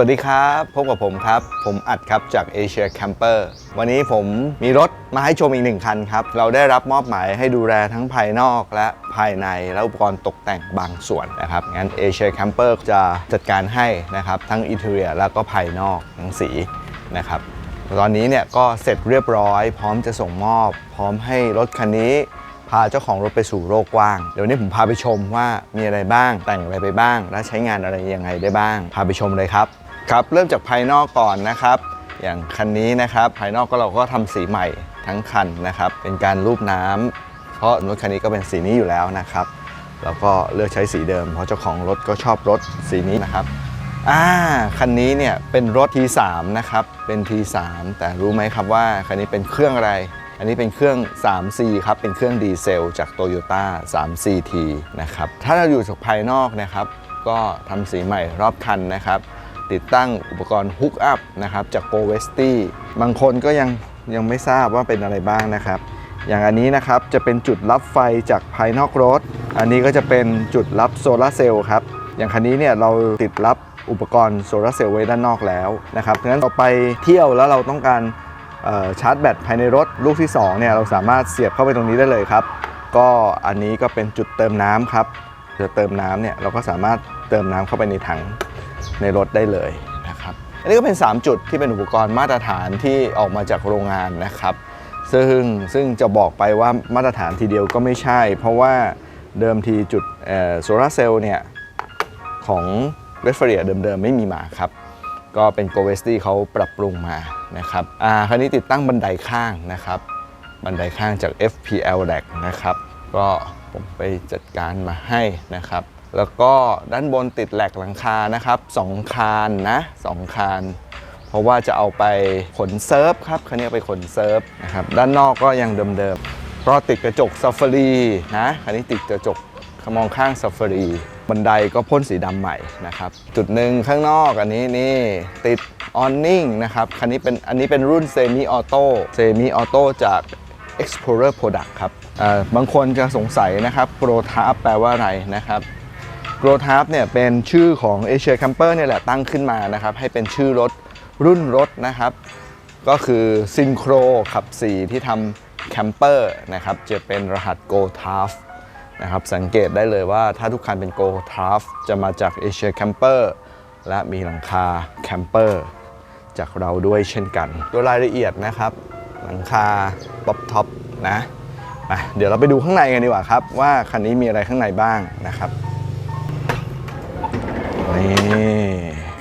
วัสดีครับ พบกับผมครับ ผมอัดครับจาก Asia Camper วันนี้ผมมีรถมาให้ชมอีกหนึ่งคันครับ เราได้รับมอบหมายให้ดูแลทั้งภายนอกและภายในและอุปกรณ์ตกแต่งบางส่วนนะครับ งั้น Asia Camper จะจัดการให้นะครับทั้งอินเทอร์แล้วก็ภายนอกทั้งสีนะครับ ตอนนี้เนี่ยก็เสร็จเรียบร้อย พร้อมจะส่งมอบ พร้อมให้รถคันนี้พาเจ้าของรถไปสู่โลกกว้าง เดี๋ยวนี้ผมพาไปชมว่ามีอะไรบ้าง แต่งอะไรไปบ้าง และใช้งานอะไรยังไงได้บ้าง พาไปชมเลยครับ ครับเริ่มจากภายนอกก่อนนะครับ อย่างคันนี้นะครับภายนอกก็เราก็ทำสีใหม่ทั้งคันนะครับ เป็นการรูปน้ำเพราะรถคันนี้ก็เป็นสีนี้อยู่แล้วนะครับแล้วก็เลือกใช้สีเดิม เพราะเจ้าของรถก็ชอบรถสีนี้นะครับอ่าคันนี้เนี่ยเป็นรถ T3 นะครับเป็น T3 แต่รู้ไหมครับว่าคันนี้เป็นเครื่องอะไรอันนี้เป็นเครื่อง 3C ครับ เป็นเครื่องดีเซลจาก Toyota 3CT นะครับ ถ้าเราอยู่จากภายนอกนะครับ ก็ทำสีใหม่รอบคันนะครับ ติดตั้งอุปกรณ์ฮุกอัพนะครับจาก Go w e s t y บางคนก็ยังยังไม่ทราบว่าเป็นอะไรบ้างนะครับ อย่างอันนี้นะครับจะเป็นจุดรับไฟจากภายนอกรถ อันนี้ก็จะเป็นจุดรับโซลาร์เซลล์ครับ อย่างคันนี้เนี่ยเราติดรับอุปกรณ์โซลาร์เซลล์ไว้ด้านนอกแล้วนะครับดังนั้นเราไปเที่ยวแล้วเราต้องการชาร์จแบตภายในรถลูกที่2เนี่ยเราสามารถเสียบเข้าไปตรงนี้ได้เลยครับ ก็อันนี้ก็เป็นจุดเติมน้ำครับจะเติมน้ำเนี่ยเราก็สามารถเติมน้ำเข้าไปในถัง ในรถได้เลยนะครับ อันนี้ก็เป็น 3 จุดที่เป็นอุปกรณ์มาตรฐานที่ออกมาจากโรงงานนะครับ ซึ่งซึ่งจะบอกไปว่ามาตรฐานทีเดียวก็ไม่ใช่ เพราะว่าเดิมทีจุดโซลาเซลล์เนี่ยของเรฟเฟรียเดิมๆไม่มีมาครับ ก็เป็น g o v e s t y เขาปรับปรุงมานะครับอ่าคราวนี้ติดตั้งบันไดข้างนะครับ บันไดข้างจาก FPL d a c นะครับ ก็ผมไปจัดการมาให้นะครับ แล้วก็ด้านบนติดแหลกหลังคานะครับสองคานนะสองคานเพราะว่าจะเอาไปขนเซิร์ฟครับคันนี้ไปขนเซิร์ฟนะครับด้านนอกก็ยังเดิมๆเพราะติดกระจกซัฟฟารีนะคันนี้ติดกระจกมองข้างซัฟฟารีบันไดก็พ่นสีดำใหม่นะครับ จุดหนึ่งข้างนอกอันนี้นี่ติดออนนิ่งนะครับคันนี้เป็นอันนี้เป็นรุ่นเซมิออโต้เซมิออโต้จาก Explorer Product ครับอ่าบางคนจะสงสัยนะครับโปรทาร์แปลว่าอะไรนะครับ โกรทาร์ p เนี่ยเป็นชื่อของ Asia Camper เนี่ยแหละตั้งขึ้นมานะครับ ให้เป็นชื่อรถรุ่นรถนะครับ ก็คือ Synchro ขับ 4 ที่ทำแคมเปอร์นะครับจะเป็นรหัส Go t a f นะครับสังเกตได้เลยว่าถ้าทุกคันเป็น Go t a f จะมาจาก Asia Camper และมีหลังคาแคมเปอร์จากเราด้วยเช่นกันตัวรายละเอียดนะครับ หลังคาป๊อปท็อปนะเดี๋ยวเราไปดูข้างในกันดีกว่าครับ ว่าคันนี้มีอะไรข้างในบ้างนะครับ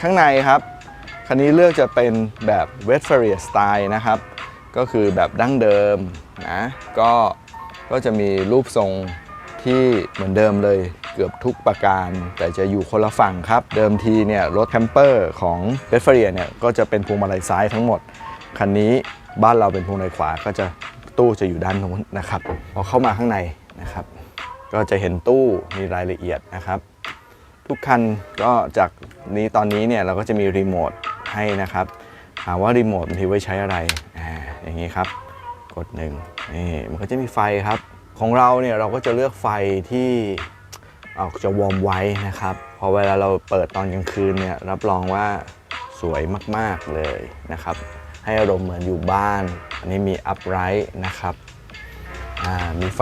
ข้างในครับ คันนี้เลือกจะเป็นแบบ w e s t p h a l i a สไตล์นะครับ ก็คือแบบดั้งเดิมนะก็ก็จะมีรูปทรงที่เหมือนเดิมเลยเกือบทุกประการ แต่จะอยู่คนละฝั่งครับ เดิมทีเนี่ยรถแคมเปอร์ของ w e s t p h a l i a เนี่ยก็จะเป็นพวงมาลัยซ้ายทั้งหมด คันนี้บ้านเราเป็นพวงมาลัยขวาก็จะตู้จะอยู่ด้านนู้นนะครับพอเข้ามาข้างในนะครับ ก็จะเห็นตู้มีรายละเอียดนะครับ ทุกคันก็จากนี้ตอนนี้เนี่ยเราก็จะมีรีโมทให้นะครับถามว่ารีโมทมันที่ไว้ใช้อะไรอ่าอย่างนี้ครับ กดหนึ่งนี่มันก็จะมีไฟครับ ของเราเนี่ยเราก็จะเลือกไฟที่ออกจะวอร์มไว้นะครับพอเวลาเราเปิดตอนกลางคืนเนี่ยรับรองว่าสวยมากๆเลยนะครับ ให้อารมณ์เหมือนอยู่บ้าน อันนี้มีอัพไรท์นะครับอ่ามีไฟ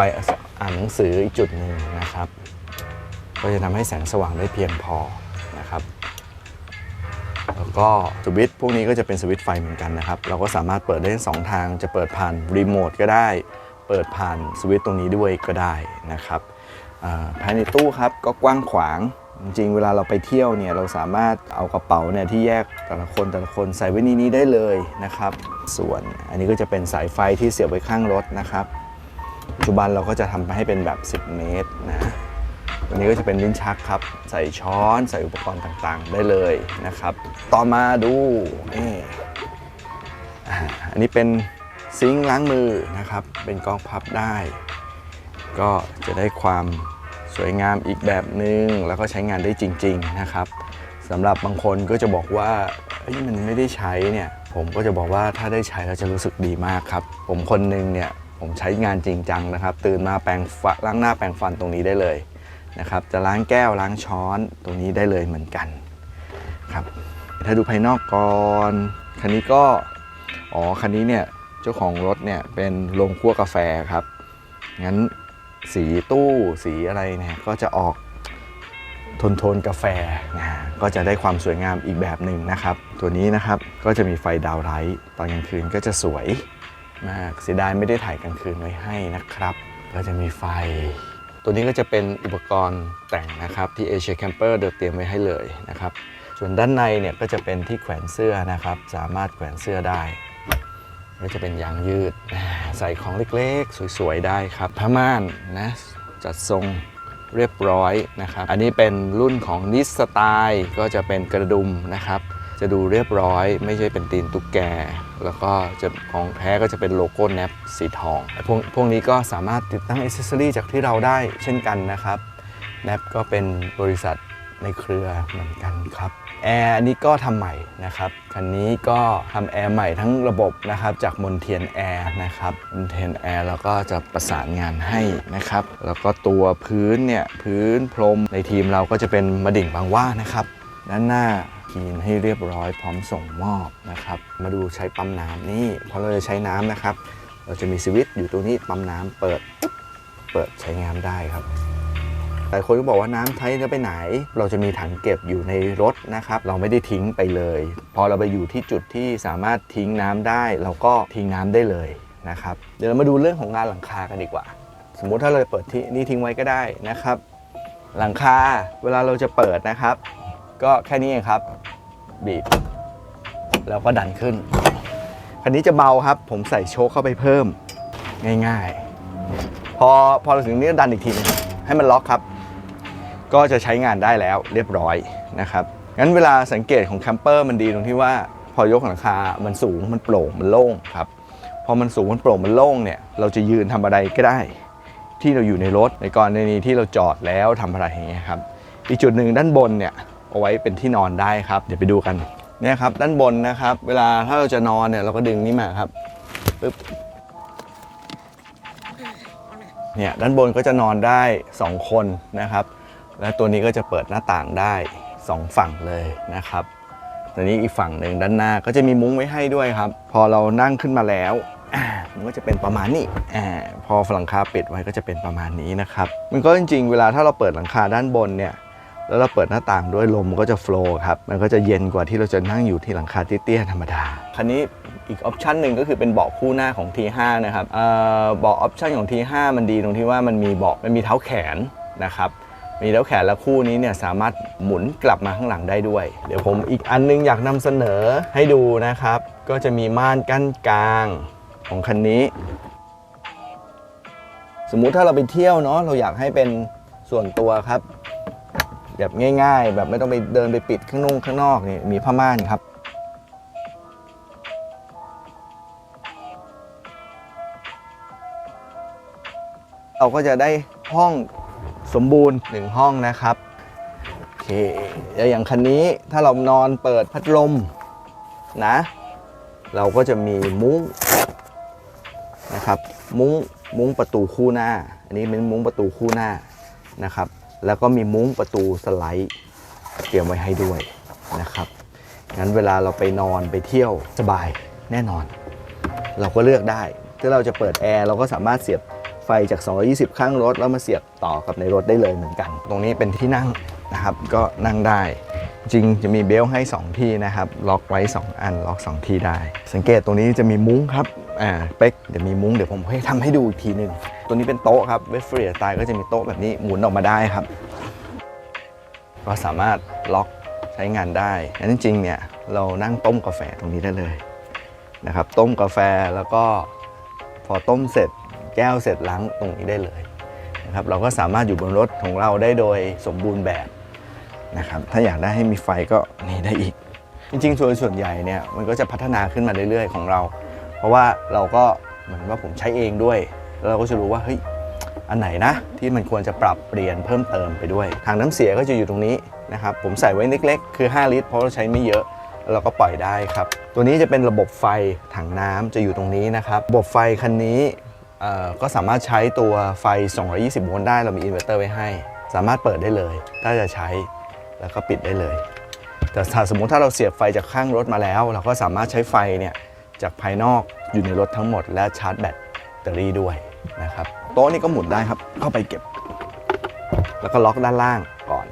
อ่านหนังสืออีกจุดหนึ่งนะครับ ก็จะทำให้แสงสว่างได้เพียงพอนะครับ แล้วก็สวิตช์พวกนี้ก็จะเป็นสวิตช์ไฟเหมือนกันนะครับ เราก็สามารถเปิดได้ทั้งสองทาง จะเปิดผ่านรีโมทก็ได้ เปิดผ่านสวิตช์ตรงนี้ด้วยก็ได้นะครับภายในตู้ครับก็กว้างขวางจริงเวลาเราไปเที่ยวเนี่ยเราสามารถเอากระเป๋าเนี่ยที่แยกแต่ละคนแต่ละคนใส่ไว้ในนี้ได้เลยนะครับ ส่วนอันนี้ก็จะเป็นสายไฟที่เสียบไว้ข้างรถนะครับ ปัจจุบันเราก็จะทำให้เป็นแบบ 10 เมตรนะ ตัวนี้ก็จะเป็นลิ้นชักครับ ใส่ช้อนใส่อุปกรณ์ต่างๆ ได้เลยนะครับ ต่อมาดูนี่อันนี้เป็นซิงค์ล้างมือนะครับ เป็นกองพับได้ ก็จะได้ความสวยงามอีกแบบหนึง่งแล้วก็ใช้งานได้จริง ๆนะครับสำหรับบางคนก็จะบอกว่ามันไม่ได้ใช้เนี่ย ผมก็จะบอกว่าถ้าได้ใช้แล้วจะรู้สึกดีมากครับ ผมคนหนึงเนี่ยผมใช้งานจริงจังนะครับ ตื่นมาแปรงล้างหน้าแปรงฟันตรงนี้ได้เลย นะครับ จะล้างแก้วล้างช้อนตรงนี้ได้เลยเหมือนกันครับถ้าดูภายนอกก่อนคันนี้ก็อ๋อคันนี้เนี่ยเจ้าของรถเนี่ยเป็นโรงคั่วกาแฟครับงั้นสีตู้สีอะไรเนี่ยก็จะออกโทนโทนกาแฟนะก็จะได้ความสวยงามอีกแบบหนึ่งนะครับ ตัวนี้นะครับก็จะมีไฟดาวไลท์ตอนกลางคืนก็จะสวยมากเสียดายไม่ได้ถ่ายกลางคืนไว้ให้นะครับ ก็จะมีไฟ ตัวนี้ก็จะเป็นอุปกรณ์แต่งนะครับที่ Asia Camper เดเตรียมไว้ให้เลยนะครับ ส่วนด้านในเนี่ยก็จะเป็นที่แขวนเสื้อนะครับ สามารถแขวนเสื้อได้ ก็จะเป็นยางยืด ใส่ของเล็กๆ สวยๆ ได้ครับผ้าม่านนะจัดทรงเรียบร้อยนะครับ อันนี้เป็นรุ่นของนิสสไตล์ก็จะเป็นกระดุมนะครับ จะดูเรียบร้อย ไม่ใช่เป็นตีนตุ๊กแก แล้วก็จะของแท้ก็จะเป็นโลโก้แนปสีทองพวกพวกนี้ก็สามารถติดตั้งอิสเซอรี่จากที่เราได้เช่นกันนะครับแนปก็เป็นบริษัทในเครือเหมือนกันครับแอร์อันนี้ก็ทำใหม่นะครับ คันนี้ก็ทำแอร์ใหม่ทั้งระบบนะครับจากมนเทียนแอร์นะครับมนเทียนแอร์แล้วก็จะประสานงานให้นะครับ แล้วก็ตัวพื้นเนี่ยพื้นพรมในทีมเราก็จะเป็นมะดิ่งบางว่านะครับ ด้านหน้าีนให้เรียบร้อยพร้อมส่งมอบนะครับ มาดูใช้ปั๊มน้ำนี่พอเราจะใช้น้ำนะครับ เราจะมีสวิตช์อยู่ตรงนี้ปั๊มน้ำเปิดเปิดใช้งานได้ครับหลายคนก็บอกว่าน้ำใช้แล้วไปไหน เราจะมีถังเก็บอยู่ในรถนะครับ เราไม่ได้ทิ้งไปเลย พอเราไปอยู่ที่จุดที่สามารถทิ้งน้ำได้ เราก็ทิ้งน้ำได้เลยนะครับ เดี๋ยวเรามาดูเรื่องของงานหลังคากันดีกว่า สมมุติถ้าเราเปิดที่นี่ทิ้งไว้ก็ได้นะครับ หลังคาเวลาเราจะเปิดนะครับ ก็แค่นี้เองครับ บีบ แล้วก็ดันขึ้น คันนี้จะเบาครับ ผมใส่โชคเข้าไปเพิ่ม ง่ายๆ พอพอเราถึงนี้ก็ดันอีกทีหนึงให้มันล็อกครับ ก็จะใช้งานได้แล้วเรียบร้อยนะครับงั้นเวลาสังเกตของแคมเปอร์มันดีตรงที่ว่าพอยกหลังคา มันสูงมันโปร่งมันโล่งครับพอมันสูงมันโปร่งมันโล่งเนี่ยเราจะยืนทำอะไรก็ได้ ที่เราอยู่ในรถในกรณีที่เราจอดแล้วทำอะไรอย่างเงี้ยครับอีกจุดหนึ่งด้านบนเนี่ย เอาไว้เป็นที่นอนได้ครับ เดี๋ยวไปดูกันเนี่ยครับด้านบนนะครับ เวลาถ้าเราจะนอนเนี่ยเราก็ดึงนี่มาครับปึ๊บเนี่ยด้านบนก็จะนอนได้ 2 คนนะครับ และตัวนี้ก็จะเปิดหน้าต่างได้ 2 ฝั่งเลยนะครับตอนนี้อีกฝั่งหนึ่งด้านหน้าก็จะมีมุ้งไว้ให้ด้วยครับ พอเรานั่งขึ้นมาแล้วมันก็จะเป็นประมาณนี้อพอหลังคาปิดไว้ก็จะเป็นประมาณนี้นะครับ มันก็จริงๆ เวลาถ้าเราเปิดหลังคาด้านบนเนี่ย แล้วเราเปิดหน้าต่างด้วยลมมันก็จะโฟล์ครับ มันก็จะเย็นกว่าที่เราจะนั่งอยู่ที่หลังคาเตี้ยๆธรรมดา คันนี้อีกออปชันหนึ่งก็คือเป็นเบาะคู่หน้าของ T5 นะครับเอ่อเบาะออปชันของ T5 มันดีตรงที่ว่ามันมีเบาะมันมีเท้าแขนนะครับ มีเท้าแขนและคู่นี้เนี่ยสามารถหมุนกลับมาข้างหลังได้ด้วย เดี๋ยวผมอีกอันนึงอยากนำเสนอให้ดูนะครับ ก็จะมีม่านกั้นกลางของคันนี้ สมมุติถ้าเราไปเที่ยวเนาะเราอยากให้เป็นส่วนตัวครับ แบบง่าย ๆ แบบไม่ต้องไปเดินไปปิดข้างนอกข้างนอกนี่มีผ้าม่านครับเราก็จะได้ห้องสมบูรณ์หนึ่งห้องนะครับโอเคแล้วอย่างคันนี้ถ้าเรานอนเปิดพัดลมนะ เราก็จะมีมุ้งนะครับ มุ้งมุ้งประตูคู่หน้า อันนี้เป็นมุ้งประตูคู่หน้านะครับ แล้วก็มีมุ้งประตูสไลด์เตรียมไว้ให้ด้วยนะครับงั้นเวลาเราไปนอนไปเที่ยวสบายแน่นอน เราก็เลือกได้ ถ้าเราจะเปิดแอร์เราก็สามารถเสียบไฟจาก 220 ข้างรถ แล้วมาเสียบต่อกับในรถได้เลยเหมือนกัน ตรงนี้เป็นที่นั่งนะครับ ก็นั่งได้ จริงจะมีเบลต์ให้ 2 ที่นะครับ ล็อกไว้ 2 อัน ล็อก 2 ที่ได้ สังเกตตรงนี้จะมีมุ้งครับ อ่า เป๊ก เดี๋ยวมีมุ้ง เดี๋ยวผมให้ทำให้ดูอีกทีหนึ่ง ตัวนี้เป็นโต๊ะครับ เวสเฟรียตายก็จะมีโต๊ะแบบนี้หมุนออกมาได้ครับ ก็สามารถล็อกใช้งานได้อันจริงเนี่ยเรานั่งต้มกาแฟตรงนี้ได้เลยนะครับ ต้มกาแฟแล้วก็พอต้มเสร็จแก้วเสร็จล้างตรงนี้ได้เลยนะครับ เราก็สามารถอยู่บนรถของเราได้โดยสมบูรณ์แบบ นะครับถ้าอยากได้ให้มีไฟก็นี่ได้อีก จริงๆส่วนส่วนใหญ่เนี่ยมันก็จะพัฒนาขึ้นมาเรื่อยๆของเรา เพราะว่าเราก็เหมือนว่าผมใช้เองด้วย แล้วเราก็จะรู้ว่าเฮ้ยอันไหนนะที่มันควรจะปรับเปลี่ยนเพิ่มเติมไปด้วยทางน้ำเสียก็จะอยู่ตรงนี้นะครับผมใส่ไว้เล็กๆ คือ 5 ลิตร เพราะเราใช้ไม่เยอะเราก็ปล่อยได้ครับ ตัวนี้จะเป็นระบบไฟถังน้ำจะอยู่ตรงนี้นะครับ ระบบไฟคันนี้ก็สามารถใช้ตัวไฟ 220 โวลต์ได้ เรามีอินเวอร์เตอร์ไว้ให้ สามารถเปิดได้เลย ถ้าจะใช้ แล้วก็ปิดได้เลย แต่ถ้าสมมุติถ้าเราเสียบไฟจากข้างรถมาแล้ว เราก็สามารถใช้ไฟเนี่ยจากภายนอกอยู่ในรถทั้งหมด และชาร์จแบตเตอรี่ด้วยนะครับโต๊ะนี้ก็หมุนได้ครับเข้าไปเก็บ แล้วก็ล็อกด้านล่างก่อน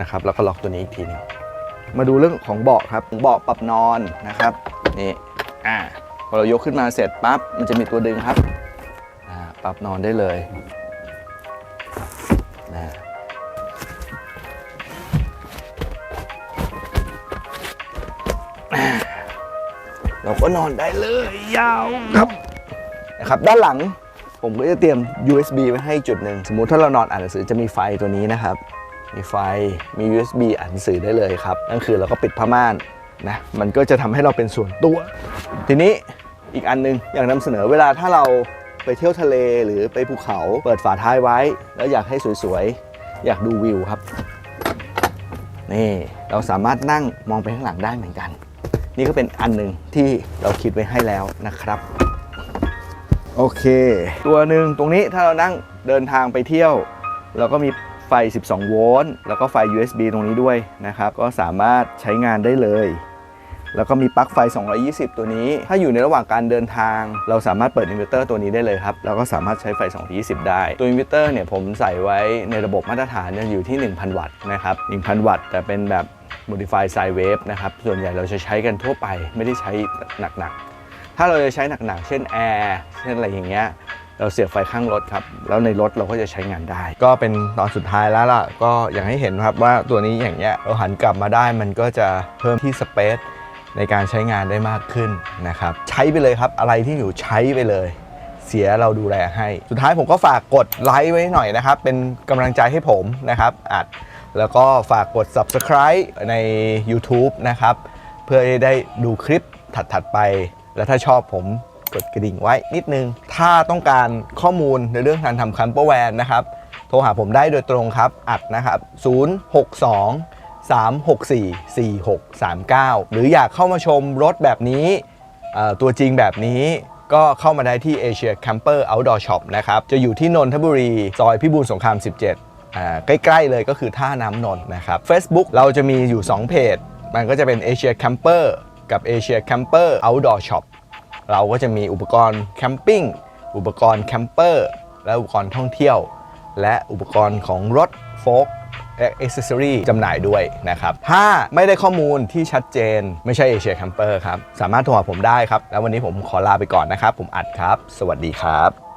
นะครับแล้วก็ล็อกตัวนี้อีกทีหนึงมาดูเรื่องของเบาะครับเบาะปรับนอนนะครับนี่อ่าพอเรายกขึ้นมาเสร็จปั๊บมันจะมีตัวดึงครับอ่าปรับนอนได้เลย เราก็นอนได้เลยยาวครับนะครับด้านหลังผมก็จะเตรียม USB ไว้ให้จุดหนึ่งสมมุติถ้าเรานอนอ่านหนังสือจะมีไฟตัวนี้นะครับ มีไฟมี USB อ่านหนังสือได้เลยครับนั่นคือเราก็ปิดผ้าม่านนะมันก็จะทำให้เราเป็นส่วนตัว ทีนี้อีกอันหนึงอยากนำเสนอเวลาถ้าเราไปเที่ยวทะเลหรือไปภูเขาเปิดฝาท้ายไว้ แล้วอยากให้สวยๆ อยากดูวิวครับ นี่เราสามารถนั่งมองไปข้างหลังได้เหมือนกัน นี่ก็เป็นอันหนึ่งที่เราคิดไว้ให้แล้วนะครับ โอเค ตัวหนึ่งตรงนี้ถ้าเรานั่งเดินทางไปเที่ยว เราก็มีไฟ 12 โวลต์ แล้วก็ไฟ USB ตรงนี้ด้วยนะครับ ก็สามารถใช้งานได้เลย แล้วก็มีปลั๊กไฟ 220 ตัวนี้ ถ้าอยู่ในระหว่างการเดินทาง เราสามารถเปิดอินเวอร์เตอร์ตัวนี้ได้เลยครับ แล้วก็สามารถใช้ไฟ 220 ได้ ตัวอินเวอร์เตอร์เนี่ยผมใส่ไว้ในระบบมาตรฐานเนี่ยอยู่ที่ 1,000 วัตต์นะครับ 1,000 วัตต์แต่เป็นแบบ modify sine wave นะครับ ส่วนใหญ่เราจะใช้กันทั่วไปไม่ได้ใช้หนักๆ ถ้าเราจะใช้หนักๆ เช่นแอร์เช่นอะไรอย่างเงี้ยเราเสียบไฟข้างรถครับ แล้วในรถเราก็จะใช้งานได้ ก็เป็นตอนสุดท้ายแล้วล่ะ ก็อย่างให้เห็นครับว่าตัวนี้อย่างเงี้ยเราหันกลับมาได้มันก็จะเพิ่มที่สเปซในการใช้งานได้มากขึ้นนะครับ ใช้ไปเลยครับอะไรที่อยู่ใช้ไปเลยเสียเราดูแลให้ สุดท้ายผมก็ฝากกดไลค์ไว้หน่อยนะครับ เป็นกำลังใจให้ผมนะครับอัด แล้วก็ฝากกด subscribe ใน YouTube นะครับ เพื่อได้ดูคลิปถัดๆไป และถ้าชอบผมกดกระดิ่งไว้นิดนึง ถ้าต้องการข้อมูลในเรื่องการทำคัมเปอร์แวนนะครับ โทรหาผมได้โดยตรงครับ อัดนะครับ 062 364 4639 หรืออยากเข้ามาชมรถแบบนี้ ตัวจริงแบบนี้ก็เข้ามาได้ที่ Asia Camper Outdoor Shop นะครับ จะอยู่ที่นนทบุรี ซอยพิบูลสงคราม 17 ใกล้ๆเลยก็คือท่าน้ำนนนะครับ Facebook เราจะมีอยู่ 2 เพจ มันก็จะเป็น Asia Camper กับ Asia Camper Outdoor Shop เราก็จะมีอุปกรณ์แคมปิ้งอุปกรณ์แคมเปอร์และอุปกรณ์ท่องเที่ยว และอุปกรณ์ของรถโฟกและอ c เซสซอรีจำหน่ายด้วยนะครับ ถ้าไม่ได้ข้อมูลที่ชัดเจนไม่ใช่ Asia Camper ครับ สามารถโทรหาผมได้ครับ แล้ววันนี้ผมขอลาไปก่อนนะครับ ผมอัดครับ สวัสดีครับ